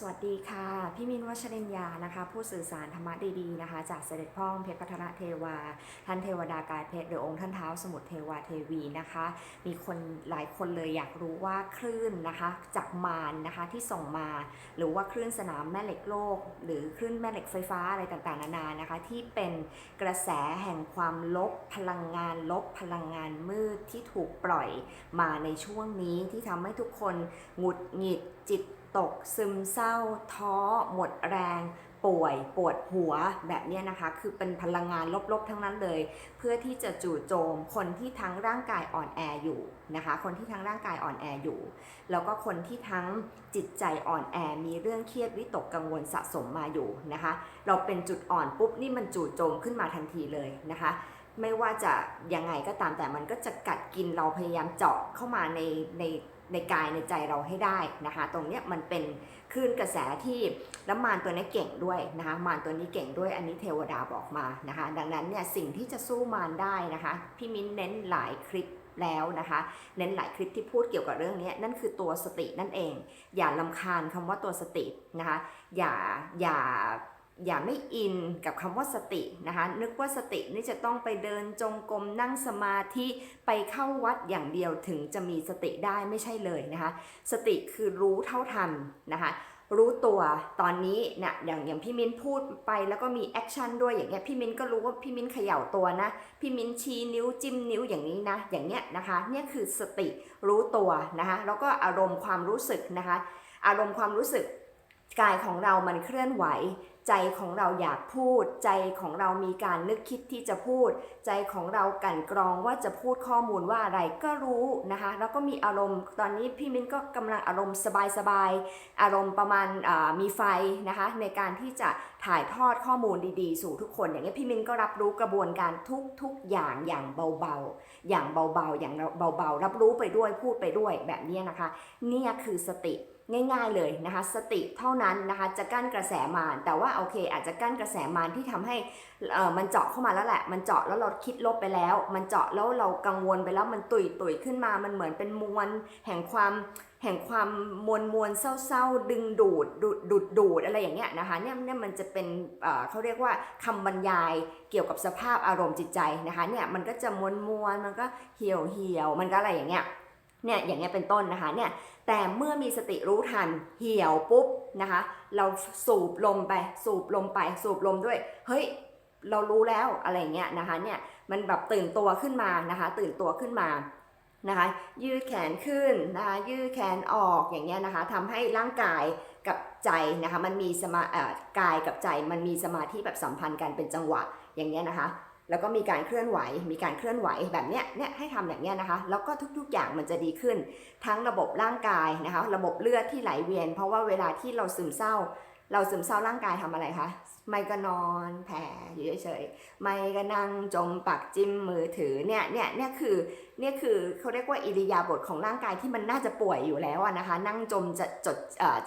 สวัสดีค่ะ พี่มินวัชรินยานะคะ ผู้สื่อสารธรรมะดีๆนะคะ จากเสด็จพ่อเพชรพัฒนาเทวา ท่านเทวดากายเพชรหรือองค์ท่านเท้าสมุทรเทวาเทวีนะคะ มีคนหลายคนเลยอยากรู้ว่าคลื่นนะคะจากมารนะคะที่ส่งมา หรือว่าคลื่นสนามแม่เหล็กโลก หรือคลื่นแม่เหล็กไฟฟ้าอะไรต่างๆนานานะคะ ที่เป็นกระแสแห่งความลบพลังงานลบพลังงานมืดที่ถูกปล่อยมาในช่วงนี้ที่ทำให้ทุกคนหงุดหงิดจิต ตก ซึมเศร้า ท้อ หมดแรง ป่วย ปวดหัวแบบนี้นะคะ คือเป็นพลังงานลบๆทั้งนั้นเลย เพื่อที่จะจู่โจมคนที่ทั้งร่างกายอ่อนแออยู่นะคะ คนที่ทั้งร่างกายอ่อนแออยู่ แล้วก็คนที่ทั้งจิตใจอ่อนแอ มีเรื่องเครียดวิตกกังวลสะสมมาอยู่นะคะ เราเป็นจุดอ่อนปุ๊บนี่มันจู่โจมขึ้นมาทันทีเลยนะคะไม่ว่าจะยังไงก็ตามแต่มันก็จะกัดกินเราพยายามเจาะเข้ามาในใน ในกายในใจเราให้ได้นะคะ ตรงเนี้ยมันเป็นคลื่นกระแสที่แล้วมารตัวนี้เก่งด้วยนะคะมารตัวนี้เก่งด้วยอันนี้เทวดาบอกมานะคะ ดังนั้นเนี่ยสิ่งที่จะสู้มารได้นะคะพี่มิ้นเน้นหลายคลิปแล้วนะคะ เน้นหลายคลิปที่พูดเกี่ยวกับเรื่องนี้นั่นคือตัวสตินั่นเอง อย่าลำคาญคำว่าตัวสตินะคะ อย่าอย่า อย่าไม่อินกับคำว่าสตินะคะ นึกว่าสตินี่จะต้องไปเดินจงกรมนั่งสมาธิไปเข้าวัดอย่างเดียวถึงจะมีสติได้ไม่ใช่เลยนะคะ สติคือรู้เท่าทันนะคะรู้ตัวตอนนี้เนี่ยอย่างอย่างพี่มิ้นพูดไปแล้วก็มีแอคชั่นด้วยอย่างเงี้ยพี่มิ้นก็รู้ว่าพี่มิ้นเขย่าตัวนะพี่มิ้นชี้นิ้วจิ้มนิ้วอย่างนี้นะ อย่างเนี้ยนะคะเนี่ยคือสติรู้ตัวนะคะแล้วก็อารมณ์ความรู้สึกนะคะ อารมณ์ความรู้สึกกายของเรามันเคลื่อนไหว ใจของเราอยากพูด ใจของเรามีการนึกคิดที่จะพูด ใจของเรากันกรองว่าจะพูดข้อมูลว่าอะไรก็รู้นะคะ แล้วก็มีอารมณ์ตอนนี้พี่มิ้นก็กำลังอารมณ์สบายๆอารมณ์ประมาณมีไฟนะคะ ในการที่จะถ่ายทอดข้อมูลดีๆ สู่ทุกคน อย่างนี้พี่มิ้นก็รับรู้กระบวนการทุกๆอย่างอย่างเบาๆ อย่างเบาๆ อย่างเบาๆ รับรู้ไปด้วยพูดไปด้วยแบบนี้นะคะ เนี่ยคือสติ ง่าย ๆเลยนะคะ สติเท่านั้นนะคะจะกั้นกระแสมารแต่ว่าโอเค อาจจะกั้นกระแสมารที่ทำให้เอ่อมันเจาะเข้ามาแล้วแหละ มันเจาะแล้วเราคิดลบไปแล้ว มันเจาะแล้วเรากังวลไปแล้วมันตุยตุยขึ้นมา มันเหมือนเป็นมวลแห่งความแห่งความมวลมวลเศร้าๆ ดึงดูดดูดดูดดดอะไรอย่างเงี้ยนะคะเนี่ยเนี่ยมันจะเป็นเอ่อเขาเรียกว่าคำบรรยายเกี่ยวกับสภาพอารมณ์จิตใจนะคะเนี่ยมันก็จะมวลมวลมันก็เหี่ยวเหี่ยวมันก็อะไรอย่างเงี้ย เนี่ยอย่างเงี้ยเป็นต้นนะคะเนี่ยแต่เมื่อมีสติรู้ทันเหี่ยวปุ๊บนะคะ เราสูบลมไปสูบลมไปสูบลมด้วย เฮ้ยเรารู้แล้วอะไรเงี้ยนะคะเนี่ยมันแบบตื่นตัวขึ้นมานะคะ ตื่นตัวขึ้นมานะคะ ยืดแขนขึ้นนะคะยืดแขนออกอย่างเงี้ยนะคะทำให้ร่างกายกับใจนะคะ มันมีสมาเอ่อกายกับใจมันมีสมาธิแบบสัมพันธ์กันเป็นจังหวะอย่างเงี้ยนะคะ แล้วก็มีการเคลื่อนไหว มีการเคลื่อนไหวแบบเนี้ย เนี่ยให้ทำอย่างเงี้ยนะคะ แล้วก็ทุกๆอย่างมันจะดีขึ้น ทั้งระบบร่างกายนะคะ ระบบเลือดที่ไหลเวียน เพราะว่าเวลาที่เราซึมเศร้า เราซึมเศร้าร่างกายทำอะไรคะ ไม่ก็นอนแผ่อยู่เฉยๆ ไม่ก็นั่งจมปักจิ้มมือถือ เนี่ย เนี่ย เนี่ยคือ เนี่ยคือเขาเรียกว่าอิริยาบถของร่างกายที่มันน่าจะป่วยอยู่แล้วนะคะ นั่งจมจะจด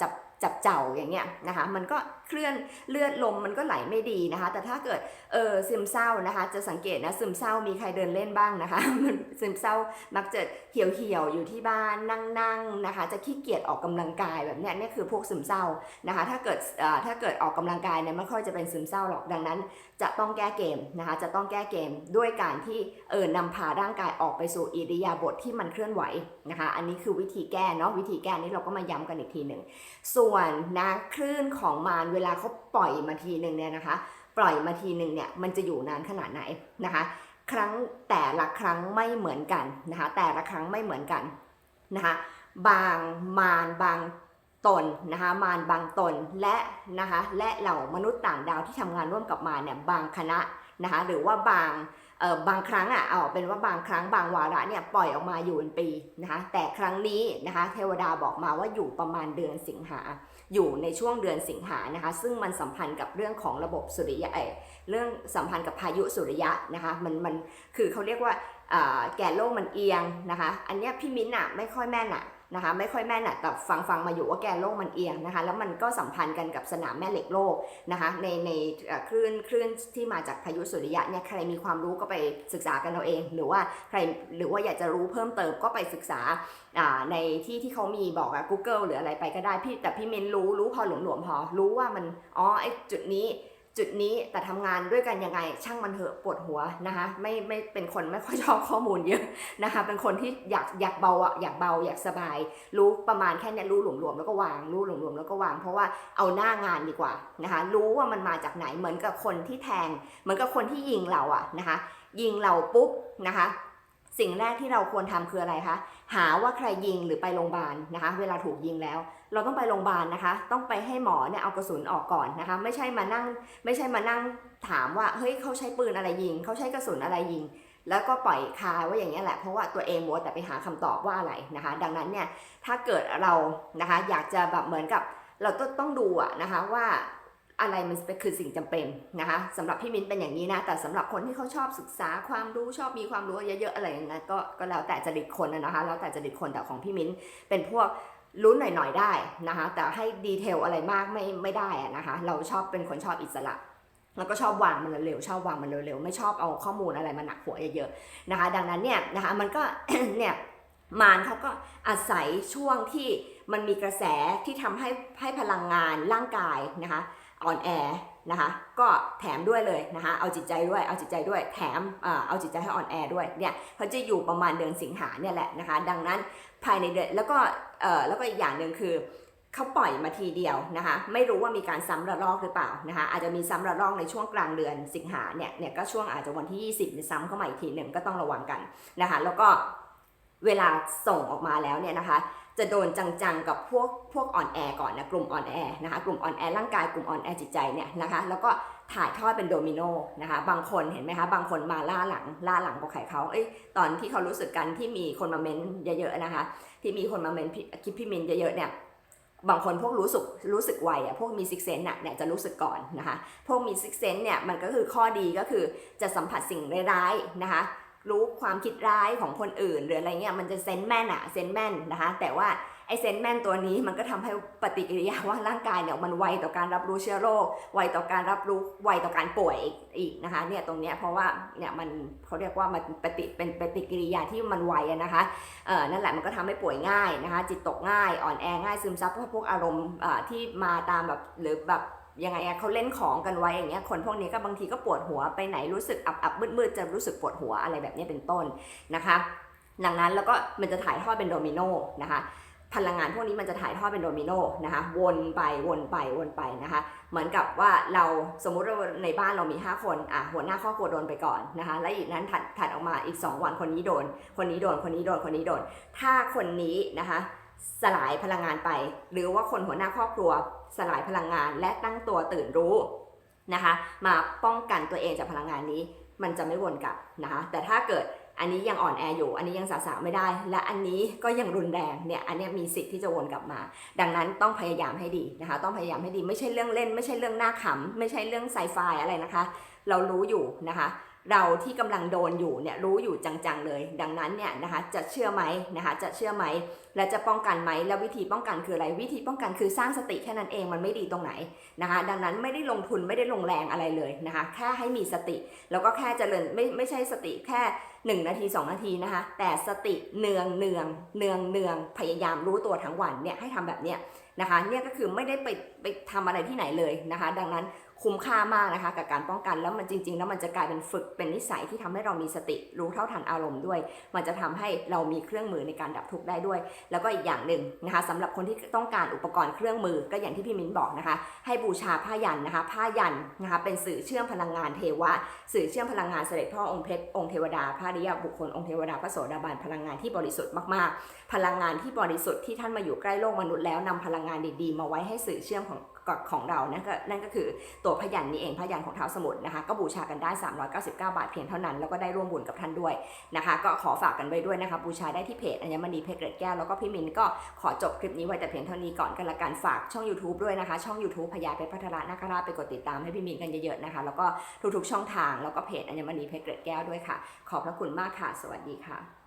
จับ จับเจ้าอย่างเงี้ยนะคะมันก็เคลื่อนเลือดลมมันก็ไหลไม่ดีนะคะ แต่ถ้าเกิดเออซึมเศร้านะคะ จะสังเกตนะซึมเศร้ามีใครเดินเล่นบ้างนะคะมันซึมเศร้ามักจะเหี่ยวเหี่ยวอยู่ที่บ้านนั่งนั่งนะคะ จะขี้เกียจออกกำลังกายแบบเนี้ยนี่คือพวกซึมเศร้านะคะ ถ้าเกิดเอ่อถ้าเกิดออกกำลังกายเนี่ยไม่ค่อยจะเป็นซึมเศร้าหรอกดังนั้น จะต้องแก้เกมนะคะจะต้องแก้เกมด้วยการที่เออนำพาร่างกายออกไปสู่อิริยาบถทที่มันเคลื่อนไหวนะคะ อันนี้คือวิธีแก้เนาะวิธีแก้นี้เราก็มาย้ำกันอีกทีหนึ่งส่วนนนะคลื่นของมารเวลาเขาปล่อยมาทีหนึ่งเนี่ยนะคะ ปล่อยมาทีหนึ่งเนี่ยมันจะอยู่นานขนาดไหนนะคะ ครั้งแต่ละครั้งไม่เหมือนกันนะคะ แต่ละครั้งไม่เหมือนกันนะคะบางมารบางตนนะคะมารบางตนและนะคะและเหล่ามนุษย์ต่างดาวที่ทำงานร่วมกับมารเนี่ยบางคณะนะคะหรือว่าบาง เออบางครั้งอะเอาเป็นว่าบางครั้งบางวาระเนี่ยปล่อยออกมาอยู่เป็นปีนะคะแต่ครั้งนี้นะคะเทวดาบอกมาว่าอยู่ประมาณเดือนสิงหา อยู่ในช่วงเดือนสิงหานะคะซึ่งมันสัมพันธ์กับเรื่องของระบบสุริยะเอยเรื่องสัมพันธ์กับพายุสุริยะนะคะมันมันคือเขาเรียกว่าแก่โลกมันเอียงนะคะอันเนี้ยพี่มิ้นท์อะไม่ค่อยแม่นอะ นะคะไม่ค่อยแม่นอะแต่ฟังฟังมาอยู่ว่าแกนโลกมันเอียงนะคะแล้วมันก็สัมพันธ์กันกับสนามแม่เหล็กโลกนะคะในในคลื่นคลื่นที่มาจากพายุสุริยะเนี่ยใครมีความรู้ก็ไปศึกษากันเอาเอง หรือว่าใครหรือว่าอยากจะรู้เพิ่มเติมก็ไปศึกษาในที่ที่เขามีบอกอะ Google หรืออะไรไปก็ได้พี่แต่พี่เมนรู้รู้พอหลวมๆพอรู้ว่ามันอ๋อไอ้จุดนี้ จุดนี้แต่ทำงานด้วยกันยังไง ช่างมันเถอะปวดหัวนะคะไม่ไม่เป็นคนไม่ค่อยชอบข้อมูลเยอะนะคะเป็นคนที่อยากอยากเบาอะอยากเบาอยากสบาย รู้ประมาณแค่นี้รู้หลวมๆแล้วก็วางรู้หลวมๆแล้วก็วาง เพราะว่าเอาหน้างานดีกว่านะคะรู้ว่ามันมาจากไหนเหมือนกับคนที่แทง เหมือนกับคนที่ยิงเราอะนะคะยิงเราปุ๊บนะคะ สิ่งแรกที่เราควรทำคืออะไรคะหาว่าใครยิงหรือไปโรงพยาบาลนะคะ เวลาถูกยิงแล้ว เราต้องไปโรงพยาบาลนะคะ ต้องไปให้หมอเนี่ยเอากระสุนออกก่อนนะคะ ไม่ใช่มานั่ง ไม่ใช่มานั่งถามว่าเฮ้ยเขาใช้ปืนอะไรยิง เขาใช้กระสุนอะไรยิง แล้วก็ปล่อยคาว่าอย่างนี้แหละเพราะว่าตัวเองมัวแต่ไปหาคำตอบว่าอะไรนะคะ ดังนั้นเนี่ยถ้าเกิดเรานะคะอยากจะแบบเหมือนกับเราต้องต้องดูอะนะคะว่า อะไรมันคือสิ่งจำเป็นนะคะสำหรับพี่มิ้นเป็นอย่างนี้นะ แต่สำหรับคนที่เขาชอบศึกษาความรู้ชอบมีความรู้เยอะๆอะไรอย่างนั้นก็ก็แล้วแต่จริตคนนะคะแล้วแต่จริตคนแต่ของพี่มิ้นเป็นพวกรู้หน่อยๆได้นะคะแต่ให้ดีเทลอะไรมากไม่ไม่ได้นะคะเราชอบเป็นคนชอบอิสระแล้วก็ชอบวางมันเร็วๆชอบวางมันเร็วๆไม่ชอบเอาข้อมูลอะไรมาหนักหัวเยอะๆนะคะ ดังนั้นเนี่ยนะคะมันก็เนี่ยมารเขาก็อาศัยช่วงที่มันมีกระแสที่ทำให้ให้พลังงานร่างกายนะคะ อ่อนแอนะคะก็แถมด้วยเลยนะคะเอาจิตใจด้วยเอาจิตใจด้วยแถมเอาจิตใจให้อ่อนแอด้วยเนี่ยเขาจะอยู่ประมาณเดือนสิงหาเนี่ยแหละนะคะดังนั้นภายในเดือนแล้วก็แล้วก็อีกอย่างหนึ่งคือเขาปล่อยมาทีเดียวนะคะไม่รู้ว่ามีการซ้ำระลอกหรือเปล่านะคะอาจจะมีซ้ำระลอกในช่วงกลางเดือนสิงหาเนี่ยเนี่ยก็ช่วงอาจจะวันที่ 20เนี่ยซ้ำเข้ามาอีกทีหนึ่งก็ต้องระวังกันนะคะแล้วก็ เวลาส่งออกมาแล้วเนี่ยนะคะ จะโดนจังๆกับพวกพวกอ่อนแอก่อนนะกลุ่มอ่อนแอนะคะ กลุ่มอ่อนแอร่างกายกลุ่มอ่อนแอจิตใจเนี่ยนะคะ แล้วก็ถ่ายทอดเป็นโดมิโนนะคะ บางคนเห็นไหมคะ บางคนมาล่าหลังล่าหลังบอกใครเขาเอ้ยตอนที่เขารู้สึกกันที่มีคนมาเม้นเยอะๆนะคะ ที่มีคนมาเม้นคลิปพี่มินเยอะๆเนี่ยบางคนพวกรู้สึกรู้สึกไวอะพวกมีซิกเซนน่ะเนี่ยจะรู้สึกก่อนนะคะ พวกมีซิกเซนเนี่ยมันก็คือข้อดีก็คือจะสัมผัสสิ่งร้ายๆนะคะ รู้ความคิดร้ายของคนอื่น หรืออะไรเงี้ยมันจะเซนแม่นอะเซนแม่นนะคะ แต่ว่าไอเซนแม่นตัวนี้มันก็ทำให้ปฏิกิริยาว่าร่างกายเนี่ยมันไวต่อการรับรู้เชื้อโรคไวต่อการรับรู้ไวต่อการป่วยอีกนะคะเนี่ยตรงเนี้ยเพราะว่าเนี่ยมันเขาเรียกว่ามันปฏิเป็นปฏิกิริยาที่มันไวนะคะเออนั่นแหละมันก็ทำให้ป่วยง่ายนะคะ จิตตกง่ายอ่อนแอง่ายซึมซับพวกอารมณ์ที่มาตามแบบหรือแบบ ยังไงอะเขาเล่นของกันไว้อย่างเงี้ยคนพวกนี้ก็บางทีก็ปวดหัวไปไหนรู้สึกอับอับมืดมืดๆจะรู้สึกปวดหัวอะไรแบบนี้เป็นต้นนะคะดังนั้นแล้วก็มันจะถ่ายทอดเป็นโดมิโนนะคะพลังงานพวกนี้มันจะถ่ายทอดเป็นโดมิโนนะคะวนไปวนไปวนไปนะคะ เหมือนกับว่าเราสมมุติว่าในบ้านเรามี 5 คนอะหัวหน้าครอบครัวโดนไปก่อนนะคะแล้วอีกนั้นถัดถัดออกมาอีก 2 วันคนนี้โดน คนนี้โดนคนนี้โดนคนนี้โดน ถ้าคนนี้นะคะสลายพลังงานไป หรือว่าคนหัวหน้าครอบครัว สลายพลังงาน และตั้งตัวตื่นรู้นะคะ มาป้องกันตัวเองจากพลังงานนี้ มันจะไม่วนกลับนะคะ แต่ถ้าเกิดอันนี้ยังอ่อนแออยู่ อันนี้ยังสาสาไม่ได้ และอันนี้ก็ยังรุนแรงเนี่ย อันนี้มีสิทธิ์ที่จะวนกลับมา ดังนั้นต้องพยายามให้ดีนะคะ ต้องพยายามให้ดี ไม่ใช่เรื่องเล่น ไม่ใช่เรื่องหน่าขำ ไม่ใช่เรื่องไซไฟอะไรนะคะ เรารู้อยู่นะคะ เราที่กำลังโดนอยู่เนี่ยรู้อยู่จังๆเลย ดังนั้นเนี่ยนะคะจะเชื่อไหมนะคะจะเชื่อไหมและจะป้องกันไหมแล้ววิธีป้องกันคืออะไร วิธีป้องกันคือสร้างสติแค่นั้นเองมันไม่ดีตรงไหนนะคะ ดังนั้นไม่ได้ลงทุนไม่ได้ลงแรงอะไรเลยนะคะแค่ให้มีสติ แล้วก็แค่เจริญไม่ไม่ใช่สติแค่ 1 นาที 2 นาทีนะคะแต่สติเนืองเนืองเนืองเนืองพยายามรู้ตัวทั้งวันเนี่ยให้ทำแบบเนี้ยนะคะเนี่ยก็คือไม่ได้ไปไปทำอะไรที่ไหนเลยนะคะ ดังนั้น คุ้มค่ามากนะคะกับการป้องกันแล้วมันจริง ๆ แล้วมันจะกลายเป็นฝึกเป็นนิสัยที่ทำให้เรามีสติรู้เท่าทันอารมณ์ด้วย มันจะทำให้เรามีเครื่องมือในการดับทุกข์ได้ด้วย แล้วก็อีกอย่างหนึ่งนะคะสำหรับคนที่ต้องการอุปกรณ์เครื่องมือก็อย่างที่พี่มิ้นบอกนะคะ ให้บูชาผ้ายันนะคะผ้ายันนะคะเป็นสื่อเชื่อมพลังงานเทวะ สื่อเชื่อมพลังงานเสด็จพ่อองค์เพชรองค์เทวดาพระริยบุคคลองค์เทวดาพระโสดาบันพลังงานที่บริสุทธิ์มากๆ พลังงานที่บริสุทธิ์ที่ท่านมาอยู่ใกล้โลกมนุษย์แล้วนำพลังงานดีๆ มาไว้ให้สื่อเชื่อมของ ของเรานั่นก็นั่นก็คือตัวพยันนี่เองพยันของเท้าสมุทรนะคะก็บูชากันได้ 399 บาทเพียงเท่านั้น แล้วก็ได้ร่วมบุญกับท่านด้วยนะคะ ก็ขอฝากกันไว้ด้วยนะคะ บูชาได้ที่เพจอัญมณีเพชรเกร็ดแก้วแล้วก็พี่มินก็ขอจบคลิปนี้ไว้แต่เพียงเท่านี้ก่อนกันละกันฝากช่อง YouTube ด้วยนะคะ ช่อง YouTube พญาเพชรพัทระนาคราชไปกดติดตามให้พี่มินกันเยอะๆนะคะ แล้วก็ทุกๆช่องทางแล้วก็เพจอัญมณีเพชรเกร็ดแก้วด้วยค่ะ ขอบพระคุณมากค่ะ สวัสดีค่ะ